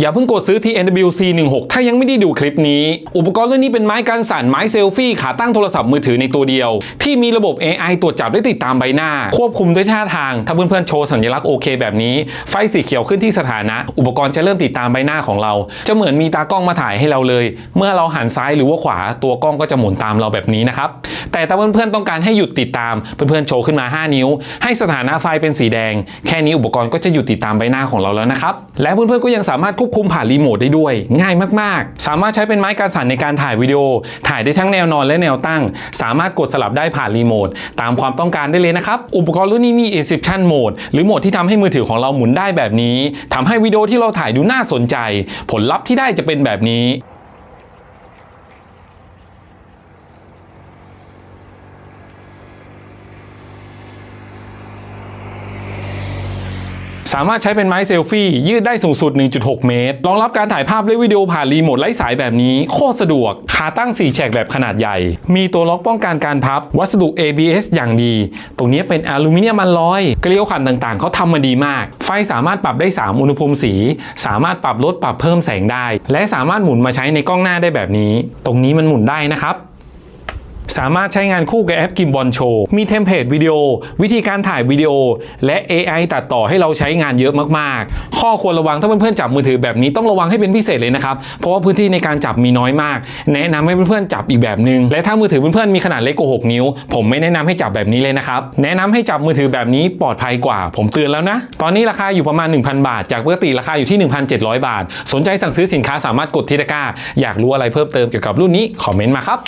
อย่าเพิ่งกดซื้อ TNWC 16ถ้ายังไม่ได้ดูคลิปนี้ อุปกรณ์รุ่นนี้เป็นไม้กันสั่นไม้เซลฟี่ขาตั้งโทรศัพท์มือถือในตัวเดียว ที่มีระบบ AI ตรวจจับและติดตามใบหน้า ควบคุมด้วยท่าทาง ถ้าเพื่อนๆโชว์สัญลักษณ์โอเคแบบนี้ ไฟสีเขียวขึ้นที่สถานะ อุปกรณ์จะเริ่มติดตามใบหน้าของเรา จะเหมือนมีตากล้องมาถ่ายให้เราเลย เมื่อเราหันซ้ายหรือว่าขวาตัวกล้องก็จะหมุนตามเราแบบนี้นะครับแต่ถ้าเพื่อนๆต้องการให้หยุดติดตามเพื่อนๆโชว์ขึ้นมา 5 นิ้ว ให้สถานะไฟเป็นสีแดง แค่นี้อุปกรณ์ก็จะหยุดติดตามใบหน้าของเราแล้วนะครับและเพื่อนๆก็ยังสามารถควบคุมผ่านรีโมทได้ด้วย ง่ายมากๆ สามารถใช้เป็นไม้กระสันในการถ่ายวิดีโอ ถ่ายได้ทั้งแนวนอนและแนวตั้ง สามารถกดสลับได้ผ่านรีโมทตามความต้องการได้เลยนะครับ อุปกรณ์รุ่นนี้มี Exception Mode หรือโหมดที่ทำให้มือถือของเราหมุนได้แบบนี้ทำให้วิดีโอที่เราถ่ายดูน่าสนใจ ผลลัพธ์ที่ได้จะเป็นแบบนี้ สามารถใช้เป็นไม้เซลฟี่ ยืดได้สูงสุด 1.6 เมตร รองรับการถ่ายภาพและวิดีโอผ่านรีโมทไร้สายแบบนี้ โคตรสะดวก ขาตั้ง 4 แฉกแบบขนาดใหญ่ มีตัวล็อกป้องกันการพับ วัสดุ ABS อย่างดี ตรงนี้เป็นอลูมิเนียมมันลอย เกลียวขันต่างๆ เขาทำมาดีมาก ไฟสามารถปรับได้ 3 อุณหภูมิสี สามารถปรับลดปรับเพิ่มแสงได้ และสามารถหมุนมาใช้ในกล้องหน้าได้แบบนี้ ตรงนี้มันหมุนได้นะครับ สามารถใช้งานคู่กับแอปกิมบอลโชว์มีเทมเพลตวิดีโอ วิธีการถ่ายวิดีโอ และ AI ตัดต่อให้เราใช้งานเยอะมากๆ ข้อควรระวังถ้าเพื่อนๆจับมือถือแบบนี้ต้องระวังให้เป็นพิเศษเลยนะครับ เพราะว่าพื้นที่ในการจับมีน้อยมาก แนะนำให้เพื่อนๆจับอีกแบบหนึงและถ้ามือถือเพื่อนๆมีขนาดเล็กกว่า6นิ้ว ผมไม่แนะนำให้จับแบบนี้เลยนะครับแนะนำให้จับมือถือแบบนี้ปลอดภัยกว่า ผมเตือนแล้วนะ ตอนนี้ราคาอยู่ประมาณ 1,000 บาท จากปกติราคาอยู่ที่ 1,700 บาท สนใจสั่งซื้อสินค้าสามารถกดที่ตะกร้าอยากรู้อะไรเพิ่มเติมเกี่ยวกับรุ่นนี้คอมเมนต์มาครับ